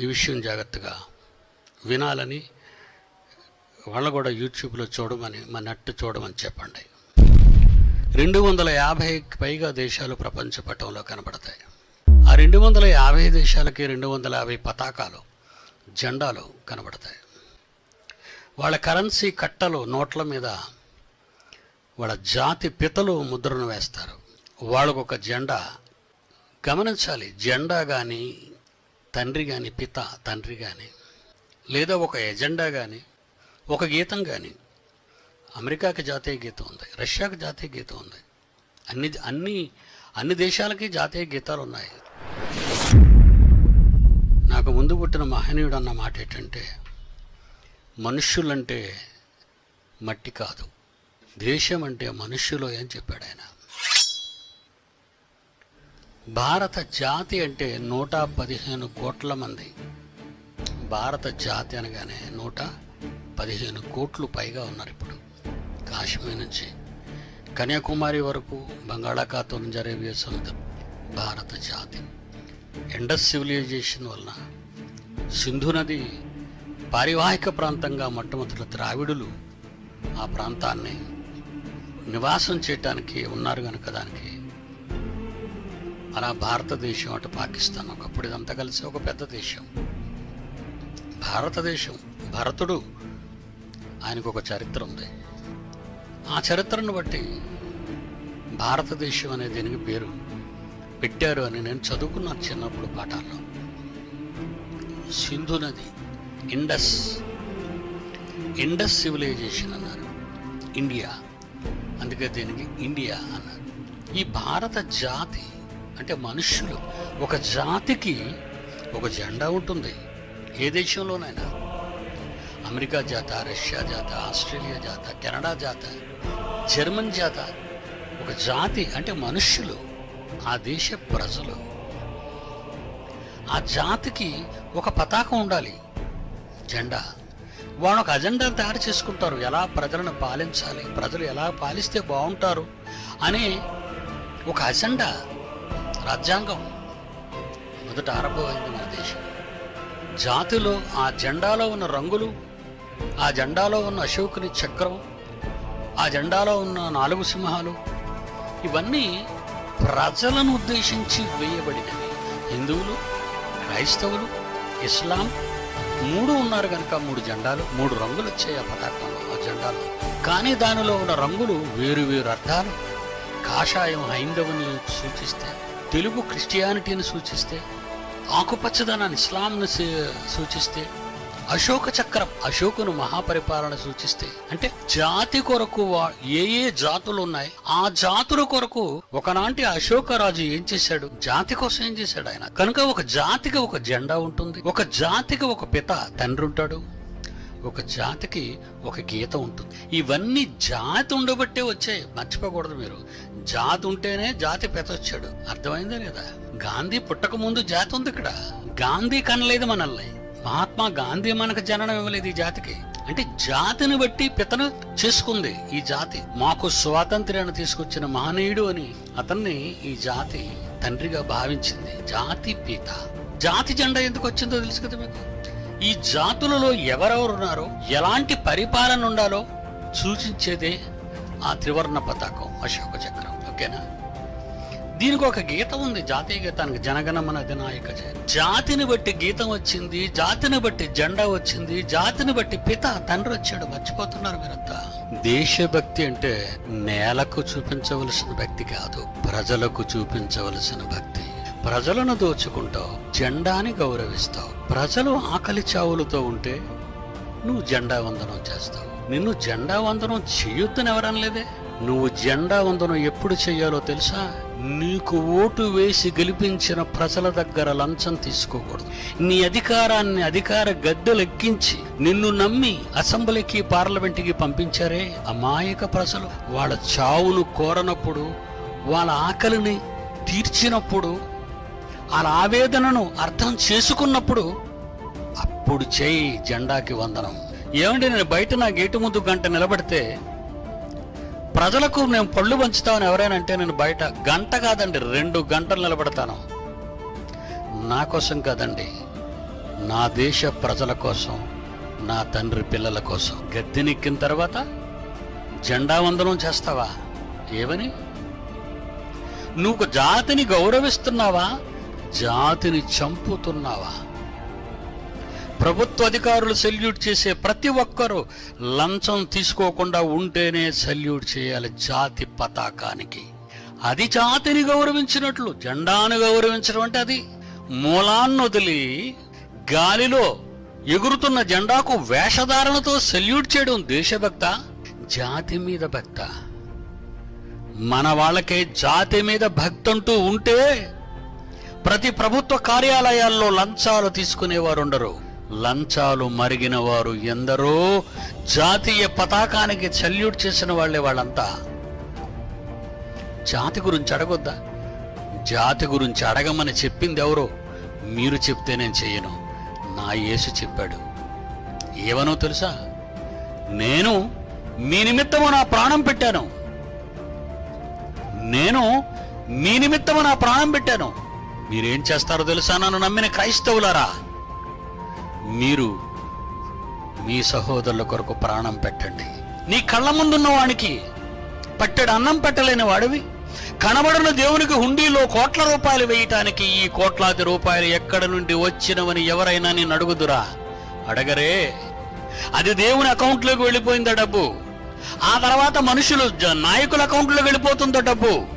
ఈ విషయం జాగ్రత్తగా వినాలని వాళ్ళు కూడా యూట్యూబ్లో చూడమని మా నెట్ చూడమని చెప్పండి. రెండు వందల యాభైకి పైగా దేశాలు ప్రపంచ పటంలో కనబడతాయి. ఆ రెండు వందల యాభై దేశాలకి రెండు వందల యాభై పతాకాలు జెండాలు కనబడతాయి. వాళ్ళ కరెన్సీ కట్టలు నోట్ల మీద వాళ్ళ జాతి పితలు ముద్రను వేస్తారు. వాళ్ళకు ఒక జెండా గమనించాలి. జెండా కానీ తండ్రి కానీ పిత తండ్రి కానీ లేదా ఒక ఎజెండా కానీ ఒక గీతం కానీ అమెరికాకి జాతీయ గీతం ఉంది రష్యాకి జాతీయ గీతం ఉంది. అన్ని అన్ని అన్ని దేశాలకి జాతీయ గీతాలు ఉన్నాయి. నాకు ముందు పుట్టిన మహనీయుడు అన్న మాట ఏంటంటే మనుష్యులంటే మట్టి కాదు. దేశం అంటే మనుష్యులు అని చెప్పాడు ఆయన. భారత జాతి అంటే నూట పదిహేను కోట్ల మంది. భారత జాతి అనగానే నూట పదిహేను కోట్లు పైగా ఉన్నారు ఇప్పుడు. కాశ్మీర్ నుంచి కన్యాకుమారి వరకు బంగాళాఖాతం నుంచి అరేబియా సముద్రం భారత జాతి. ఎండస్ సివిలైజేషన్ వలన సింధు నది పారివాహిక ప్రాంతంగా మొట్టమొదటి ద్రావిడులు ఆ ప్రాంతాన్ని నివాసం చేయటానికి ఉన్నారు కనుక దానికి అలా భారతదేశం అటు పాకిస్తాన్ ఒకప్పుడు ఇదంతా కలిసి ఒక పెద్ద దేశం. భారతదేశం భరతుడు ఆయనకు ఒక చరిత్ర ఉంది. ఆ చరిత్రను బట్టి భారతదేశం అనే దీనికి పేరు పెట్టారు అని నేను చదువుకున్నాను చిన్నప్పుడు పాఠాల్లో. సింధు నది ఇండస్ ఇండస్ సివిలైజేషన్ అన్నారు. ఇండియా అందుకే దీనికి ఇండియా అన్నారు. ఈ భారత జాతి అంటే మనుష్యులు. ఒక జాతికి ఒక జెండా ఉంటుంది. ఏ దేశంలోనైనా. అమెరికా జాత రష్యా జాత ఆస్ట్రేలియా జాత కెనడా జాత జర్మన్ జాత. ఒక జాతి అంటే మనుష్యులు. ఆ దేశ ప్రజలు. ఆ జాతికి ఒక పతాకం ఉండాలి. జెండా. వాళ్ళు ఒక అజెండా తయారు చేసుకుంటారు. ఎలా ప్రజలను పాలించాలి ప్రజలు ఎలా పాలిస్తే బాగుంటారు అనే ఒక అజెండా. రాజ్యాంగం. మొదట ఆరంభమైంది మన దేశం. జాతిలో ఆ జెండాలో ఉన్న రంగులు ఆ జెండాలో ఉన్న అశోకుని చక్రం ఆ జెండాలో ఉన్న నాలుగు సింహాలు ఇవన్నీ ప్రజలను ఉద్దేశించి వేయబడినవి. హిందువులు క్రైస్తవులు ఇస్లాం మూడు ఉన్నారు కనుక మూడు జెండాలు మూడు రంగులు వచ్చాయి ఆ పదార్థంలో ఆ జెండాలు. కానీ దానిలో ఉన్న రంగులు వేరు వేరు అర్థాలు. కాషాయం హైందవుని సూచిస్తే తెలుగు క్రిస్టియానిటీని సూచిస్తే ఆకుపచ్చదనాన్ని ఇస్లాంను సూచిస్తే అశోక చక్రం అశోకును మహాపరిపాలన సూచిస్తే అంటే జాతి కొరకు వా- ఏ ఏ జాతులు ఉన్నాయి ఆ జాతుల కొరకు ఒకనాటి అశోక రాజు ఏం చేశాడు? జాతి కోసం ఏం చేశాడు ఆయన? కనుక ఒక జాతికి ఒక జెండా ఉంటుంది ఒక జాతికి ఒక పిత తండ్రి ఉంటాడు ఒక జాతికి ఒక గీత ఉంటుంది. ఇవన్నీ జాతి ఉండబట్టే వచ్చాయి. మర్చిపోకూడదు మీరు. జాతి ఉంటేనే జాతి పెతొచ్చాడు అర్థమైందా లేదా? గాంధీ పుట్టక ముందు జాతి ఉంది ఇక్కడ. గాంధీ కనలేదు మనల్ని. మహాత్మా గాంధీ మనకు జననం ఇవ్వలేదు ఈ జాతికి. అంటే జాతిని బట్టి పితను చేసుకుంది ఈ జాతి. మాకు స్వాతంత్ర్యాన్ని తీసుకొచ్చిన మహనీయుడు అని అతన్ని ఈ జాతి తండ్రిగా భావించింది. జాతి పిత. జాతి జెండా ఎందుకు వచ్చిందో తెలుసు కదా మీకు? ఈ జాతులలో ఎవరెవరున్నారో? ఎలాంటి పరిపాలన ఉండాలో సూచించేదే ఆ త్రివర్ణ పతాకం అశోక చక్రం. ఓకేనా? దీనికి ఒక గీతం ఉంది జాతీయ గీతానికి జనగణమన అధినాయక జాతిని బట్టి గీతం వచ్చింది జాతిని బట్టి జెండా వచ్చింది జాతిని బట్టి పిత తండ్రి వచ్చాడు మర్చిపోతున్నారు మీరంతా. దేశభక్తి అంటే నేలకు చూపించవలసిన భక్తి కాదు ప్రజలకు చూపించవలసిన భక్తి. ప్రజలను దోచుకుంటావు జెండాని గౌరవిస్తావు. ప్రజలు ఆకలి చావులతో ఉంటే నువ్వు జెండా వందనం చేస్తావు. నిన్ను జెండా వందనం చేయొద్దని ఎవరనలేదే నువ్వు జెండా వందనం ఎప్పుడు చెయ్యాలో తెలుసా? నీకు ఓటు వేసి గెలిపించిన ప్రజల దగ్గర లంచం తీసుకోకూడదు. నీ అధికారాన్ని అధికార గద్దెలెక్కించి నిన్ను నమ్మి అసెంబ్లీకి పార్లమెంట్కి పంపించారే అమాయక ప్రజలు. వాళ్ళ చావును కోరనప్పుడు వాళ్ళ ఆకలిని తీర్చినప్పుడు వాళ్ళ ఆవేదనను అర్థం చేసుకున్నప్పుడు అప్పుడు చేయి జెండాకి వందనం. ఏమండి నేను బయట నా గేటు ముందు గంట నిలబడితే ప్రజలకు నేను పళ్ళు పంచుతామని ఎవరైనా అంటే నేను బయట గంట కాదండి రెండు గంటలు నిలబడతాను. నా కోసం కాదండి నా దేశ ప్రజల కోసం నా తండ్రి పిల్లల కోసం. గద్దెనెక్కిన తర్వాత జెండా వందనం చేస్తావా? ఏమని? నువ్వు జాతిని గౌరవిస్తున్నావా? జాతిని చంపుతున్నావా? ప్రభుత్వ అధికారులు సెల్యూట్ చేసే ప్రతి ఒక్కరూ లంచం తీసుకోకుండా ఉంటేనే సెల్యూట్ చేయాలి జాతి పతాకానికి. అది జాతిని గౌరవించినట్లు జెండాను గౌరవించడం అంటే అది. మూలాన్ని వదిలి గాలిలో ఎగురుతున్న జెండాకు వేషధారణతో సెల్యూట్ చేయడం దేశభక్త జాతి మీద భక్త. మన వాళ్ళకే జాతి మీద భక్తంటూ ఉంటే ప్రతి ప్రభుత్వ కార్యాలయాల్లో లంచాలు తీసుకునేవారు ఉండరు లంచాలు మరిగిన వారు ఎందరో జాతీయ పతాకానికి సల్యూట్ చేసిన వాళ్ళే వాళ్ళంతా. జాతి గురించి అడగొద్దా? జాతి గురించి అడగమని చెప్పింది ఎవరో మీరు చెప్తే నేను చెయ్యను. నా యేసు చెప్పాడు. ఏమనో తెలుసా? నేను మీ నిమిత్తము నా ప్రాణం పెట్టాను. నేను మీ నిమిత్తము నా ప్రాణం పెట్టాను. మీరేం చేస్తారో తెలుసా? నన్ను నమ్మిన క్రైస్తవులారా? మీరు మీ సహోదరుల కొరకు ప్రాణం పెట్టండి. నీ కళ్ళ ముందున్న వానికి పట్టెడు అన్నం పెట్టలేని వాడివి. కనబడిన దేవునికి హుండీలో కోట్ల రూపాయలు వేయటానికి ఈ కోట్లాది రూపాయలు ఎక్కడ నుండి వచ్చినవని ఎవరైనా నేను అడుగుదురా? అడగరే. అది దేవుని అకౌంట్లోకి వెళ్ళిపోయిందా డబ్బు? ఆ తర్వాత మనుషులు జ- నాయకుల అకౌంట్లోకి వెళ్ళిపోతుందో డబ్బు?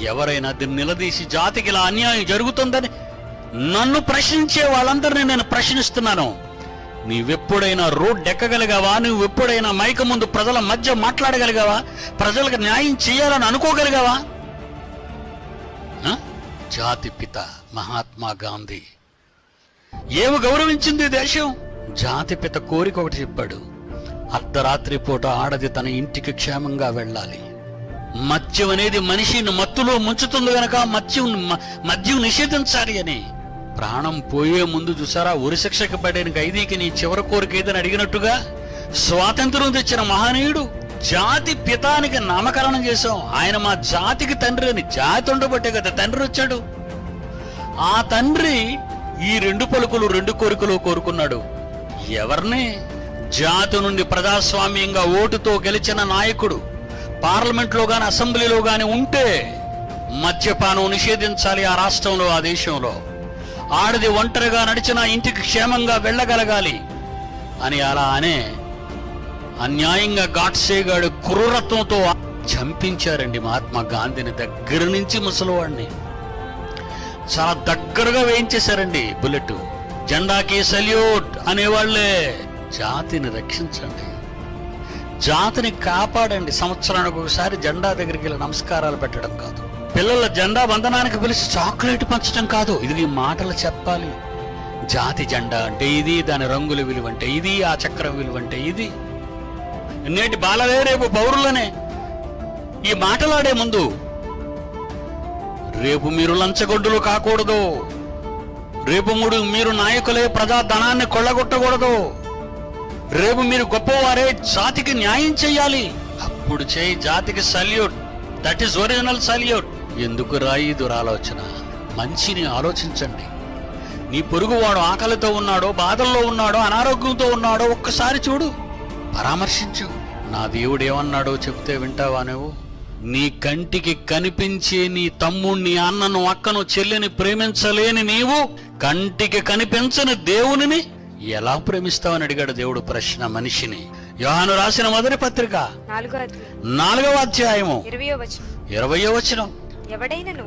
ఎవరైనా దీన్ని నిలదీసి జాతికి ఇలా అన్యాయం జరుగుతుందని నన్ను ప్రశ్నించే వాళ్ళందరినీ నేను ప్రశ్నిస్తున్నాను. నీవెప్పుడైనా రోడ్ ఎక్కగలిగావా? నువ్వు ఎప్పుడైనా మైక ముందు ప్రజల మధ్య మాట్లాడగలిగావా? ప్రజలకు న్యాయం చేయాలని అనుకోగలిగావా? ఆ? జాతి పిత మహాత్మా గాంధీ. ఏమి గౌరవించింది దేశం? జాతి పిత కోరిక ఒకటి చెప్పాడు. అర్ధరాత్రి పూట ఆడది తన ఇంటికి క్షేమంగా వెళ్ళాలి. మద్యం అనేది మనిషిని మత్తులో ముంచుతుంది గనక మద్యం మద్యం నిషేధించాలి అని. ప్రాణం పోయే ముందు చూసారా? ఉరిశిక్షకు పడిన ఖైదీకి నీ చివరి కోరిక ఏదని అడిగినట్టుగా స్వాతంత్రం తెచ్చిన మహనీయుడు జాతి పితానికి నామకరణం చేశాం. ఆయన మా జాతికి తండ్రి అని జాతి ఉండబట్టే కదా తండ్రి వచ్చాడు. ఆ తండ్రి ఈ రెండు పలుకులు రెండు కోరికలు కోరుకున్నాడు. ఎవరిని? జాతి నుండి ప్రజాస్వామ్యంగా ఓటుతో గెలిచిన నాయకుడు. పార్లమెంట్లో గాని అసెంబ్లీలో కానీ ఉంటే మద్యపానం నిషేధించాలి ఆ రాష్ట్రంలో ఆ దేశంలో. ఆడది ఒంటరిగా నడిచిన ఇంటికి క్షేమంగా వెళ్ళగలగాలి అని అలా అనే అన్యాయంగా గాడ్సేగాడు క్రూరత్వంతో చంపించారండి మహాత్మా గాంధీని దగ్గర నుంచి ముసలివాడిని. చాలా దగ్గరగా వేయించేశారండి బుల్లెట్. జెండాకి సల్యూట్ అనేవాళ్ళే. జాతిని రక్షించండి. జాతిని కాపాడండి. సంవత్సరానికి ఒకసారి జెండా దగ్గరికి వెళ్ళి నమస్కారాలు పెట్టడం కాదు. పిల్లల జెండా వందనానికి పిలిచి చాక్లెట్ పంచడం కాదు. ఇది మాటలు చెప్పాలి. జాతి జెండా అంటే ఇది దాని రంగుల విలువ అంటే ఇది ఆ చక్రం విలువ అంటే ఇది. నేటి బాలలే రేపు పౌరులనే. ఈ మాటలాడే ముందు రేపు మీరు లంచగొడ్డులు కాకూడదు. రేపు మూడు మీరు నాయకులే ప్రజా ధనాన్ని కొల్లగొట్టకూడదు. రేపు మీరు గొప్పవారే జాతికి న్యాయం చేయాలి అప్పుడు చేయి జాతికి salute that is original salute ఎందుకు రాయి దురాలోచన? మంచిని ఆలోచించండి. నీ పొరుగువాడు ఆకలితో ఉన్నాడో బాధల్లో ఉన్నాడో అనారోగ్యంతో ఉన్నాడో ఒక్కసారి చూడు. పరామర్శించు. నా దేవుడు ఏమన్నాడో చెప్తే వింటావా నువ్వు? నీ కంటికి కనిపించే నీ తమ్ముణ్ణి అన్నను అక్కను చెల్లిని ప్రేమించలేని నీవు కంటికి కనిపించని దేవునిని ఎలా ప్రేమిస్తావని అడిగాడు దేవుడు ప్రశ్న మనిషిని. యోహాను రాసిన మొదటి పత్రిక నాలుగవ అధ్యాయము. ఇరవయో వచనం.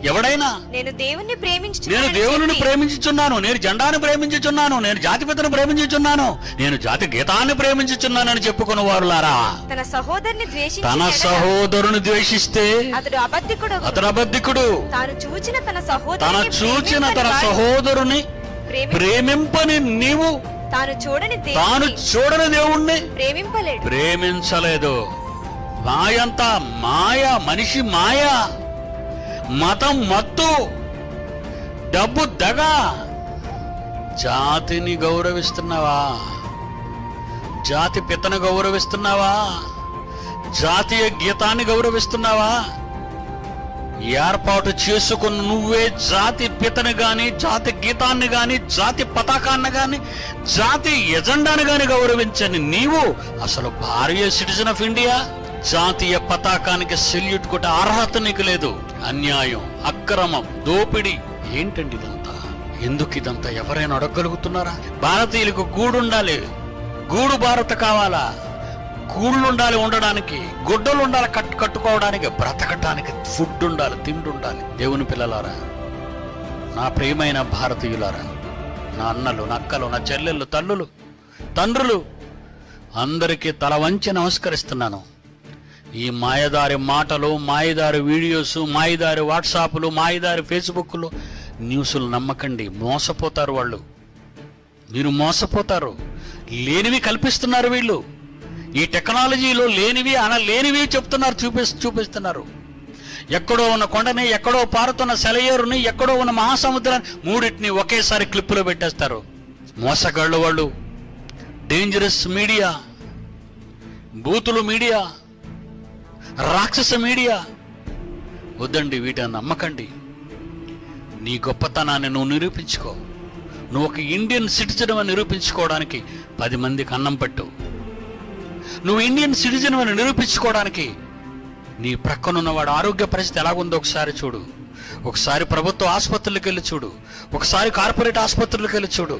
ఎవడైనా నేను దేవుణ్ణి ప్రేమించు నేను దేవుని ప్రేమించుచున్నాను. నేను జెండాను ప్రేమించుచున్నాను. నేను జాతిపితను ప్రేమించుచున్నాను. నేను జాతి గీతాన్ని ప్రేమించుచున్నానని చెప్పుకున్న వారులారా. తన సహోదరుని తన సహోదరుని ద్వేషిస్తే అతడు అబద్ధికుడు. తాను చూచిన తన తన సహోదరుని చూచిన తన ప్రేమింపని నీవు తాను చూడని తాను చూడని దేవుణ్ణి ప్రేమింపలేడు. ప్రేమించలేదు. మాయంతా మాయ మనిషి మాయ మతం మత్తు డబ్బు దగ. జాతిని గౌరవిస్తున్నావా? జాతి పితను గౌరవిస్తున్నావా? జాతీయ గీతాన్ని గౌరవిస్తున్నావా? ఏర్పాటు చేసుకున్న నువ్వే జాతి పితని గాని జాతి గీతాన్ని గాని జాతి పతాకాన్ని గాని జాతి ఎజెండాని గాని గౌరవించని నీవు అసలు భారతీయ సిటిజన్ ఆఫ్ ఇండియా జాతీయ పతాకానికి సెల్యూట్ కొట్టే అర్హత నీకు లేదు. అన్యాయం అక్రమం దోపిడీ. ఏంటండి ఇదంతా? ఎందుకు ఇదంతా ఎవరైనా అడగగలుగుతున్నారా? భారతీయులకు గూడు ఉండాలి గూడు భారత కావాలా? కూళ్ళుండాలి ఉండడానికి గుడ్డలు ఉండాలి కట్టు కట్టుకోవడానికి బ్రతకటానికి ఫుడ్ ఉండాలి తిండి ఉండాలి దేవుని పిల్లలారా నా ప్రియమైన భారతీయులారా నా అన్నలు నా అక్కలు నా చెల్లెళ్ళు తల్లులు తండ్రులు అందరికీ తల వంచి నమస్కరిస్తున్నాను. ఈ మాయదారి మాటలు మాయదారి వీడియోస్ మాయదారి వాట్సాప్లు మాయదారి ఫేస్బుక్లు న్యూస్లు నమ్మకండి. మోసపోతారు వాళ్ళు. మీరు మోసపోతారు. లేనివి కల్పిస్తున్నారు వీళ్ళు. ఈ టెక్నాలజీలో లేనివి అన లేనివి చెప్తున్నారు చూపి చూపిస్తున్నారు. ఎక్కడో ఉన్న కొండని ఎక్కడో పారుతున్న సెలయేరుని ఎక్కడో ఉన్న మహాసముద్రాన్ని మూడింటిని ఒకేసారి క్లిప్పులో పెట్టేస్తారు. మోసగాళ్ళు వాళ్ళు. డేంజరస్ మీడియా బూతులు మీడియా రాక్షస మీడియా వద్దండి వీటిని నమ్మకండి. నీ గొప్పతనాన్ని నువ్వు నిరూపించుకో. నువ్వు ఒక ఇండియన్ సిటిజన్ అని నిరూపించుకోవడానికి పది మందికి అన్నం పట్టు. నువ్వు ఇండియన్ సిటిజన్ అని నిరూపించుకోవడానికి నీ ప్రక్కనున్న వాడు ఆరోగ్య పరిస్థితి ఎలాగుందో ఒకసారి చూడు. ఒకసారి ప్రభుత్వ ఆసుపత్రులకు వెళ్ళి చూడు. ఒకసారి కార్పొరేట్ ఆసుపత్రులకు వెళ్ళి చూడు.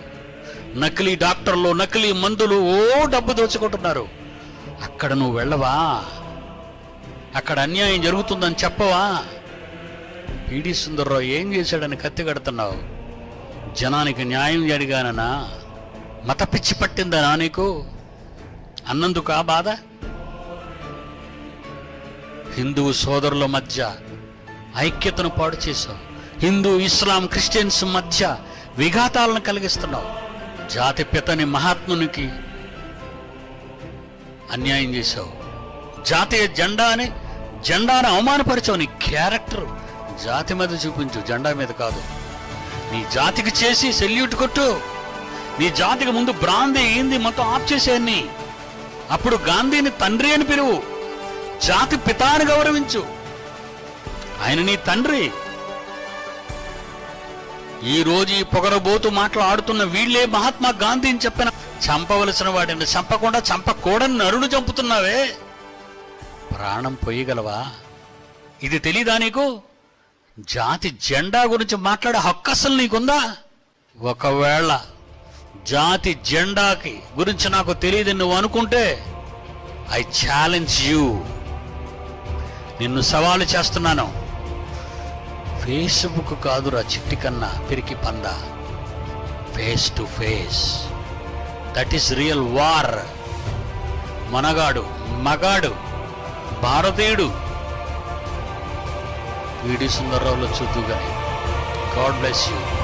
నకిలీ డాక్టర్లు నకిలీ మందులు ఓ డబ్బు దోచుకుంటున్నారు. అక్కడ నువ్వు వెళ్ళవా? అక్కడ అన్యాయం జరుగుతుందని చెప్పవా? పీడి సుందర్రావు ఏం చేశాడని కత్తి కడుతున్నావు? జనానికి న్యాయం జరిగాననా? మత పిచ్చి పట్టిందనా నీకు? అన్నందుకు ఆ బాధ? హిందూ సోదరుల మధ్య ఐక్యతను పాడు చేశావు. హిందూ ఇస్లాం క్రిస్టియన్స్ మధ్య విఘాతాలను కలిగిస్తున్నావు. జాతి పితని మహాత్మునికి అన్యాయం చేశావు. జాతీయ జెండా అని జెండాను అవమానపరిచావు నీ క్యారెక్టర్. జాతి మీద చూపించు జెండా మీద కాదు. నీ జాతికి చేసి సెల్యూట్ కొట్టు. నీ జాతికి ముందు బ్రాంది ఏంది మొత్తం ఆఫ్ చేసేయన్నీ. అప్పుడు గాంధీని తండ్రి అని పిలువు. జాతి పితాను గౌరవించు. ఆయన నీ తండ్రి. ఈ రోజు ఈ పొగరబోతు మాట్లాడుతున్న వీళ్ళే మహాత్మా గాంధీని చెప్పిన చంపవలసిన వాడిని చంపకుండా చంపకూడని నరుడు చంపుతున్నావే. ప్రాణం పోయగలవా? ఇది తెలీదా నీకు? జాతి జెండా గురించి మాట్లాడే హక్కు అసలు నీకుందా? ఒకవేళ జాతి జెండాకి గురించి నాకు తెలియదు నువ్వు అనుకుంటే ఐ ఛాలెంజ్ యూ నిన్ను సవాలు చేస్తున్నాను. ఫేస్బుక్ కాదురా చిట్టి కన్నా పిరికి పంద. Face to face that is real war మనగాడు మగాడు భారతీయుడు. వీడి సుందర్రావులో చూద్దుగాని. God bless you